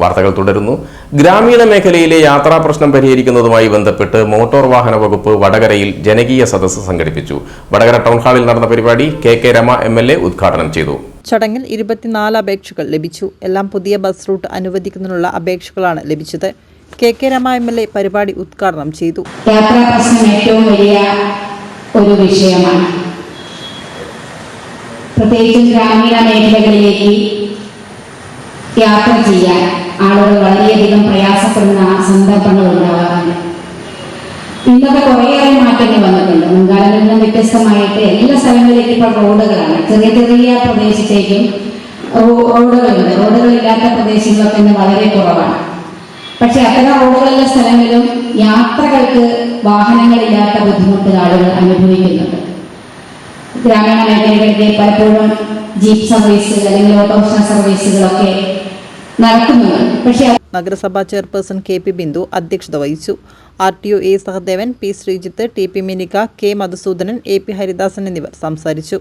വാർത്തകൾ തുടരുന്നു. ഗ്രാമീണ മേഖലയിലെ യാത്രാ പ്രശ്നം പരിഹരിക്കുന്നതുമായി ബന്ധപ്പെട്ട് മോട്ടോർ വാഹന വകുപ്പ് വടകരയിൽ ജനകീയ സദസ്സ് സംഘടിപ്പിച്ചു. വടകര ടൗൺ ഹാളിൽ നടന്ന പരിപാടി K K Rama M L A ഉദ്ഘാടനം ചെയ്തു. ചടങ്ങിൽ ഇരുപത്തിനാല് അപേക്ഷകൾ ലഭിച്ചു. എല്ലാം പുതിയ ബസ് റൂട്ട് അനുവദിക്കുന്നതിനുള്ള അപേക്ഷകളാണ് ലഭിച്ചത്. K K Rama M L A പരിപാടി ഉദ്ഘാടനം ചെയ്തു. യാത്രാ പ്രശ്നം ഏറ്റവും വലിയ ഒരു വിഷയമാണ്. പ്രത്യേകിച്ചും ഗ്രാമീണ മേഖലകളിലേക്ക് യാത്ര ചെയ്യാൻ. ആളുകൾ വളരെയധികം പ്രയാസപ്പെടുന്ന സന്ദർഭങ്ങൾ ഉണ്ടാകാറുണ്ട് ഇന്നത്തെ കുറേയേറെ മാറ്റങ്ങൾ വന്നിട്ടുണ്ട്. മുൻകാലങ്ങളിൽ വ്യത്യസ്തമായിട്ട് എല്ലാ സ്ഥലങ്ങളിലേക്കും ഇപ്പോൾ റോഡുകളാണ്. ചെറിയ ചെറിയ പ്രദേശത്തേക്കും റോഡുകളുണ്ട് റോഡുകളില്ലാത്ത പ്രദേശങ്ങളൊക്കെ ഇന്ന് വളരെ കുറവാണ്. പക്ഷെ അത്തരം റോഡുകളിലെ സ്ഥലങ്ങളിലും യാത്രകൾക്ക് വാഹനങ്ങളില്ലാത്ത ബുദ്ധിമുട്ട് ആളുകൾ അനുഭവിക്കുന്നുണ്ട്. ഗ്രാമീണ മേഖലകളിലെ പലപ്പോഴും ജീപ്പ് സർവീസുകൾ അല്ലെങ്കിൽ ഓട്ടോറിക്ഷ സർവീസുകളൊക്കെ നഗരസഭാ ചെയർപേഴ്സൺ കെ പി ബിന്ദു അധ്യക്ഷത വഹിച്ചു. R T O A Sahadevan P Sreejith T P Minika K Madhusoodanan A P Haridasan എന്നിവർ സംസാരിച്ചു.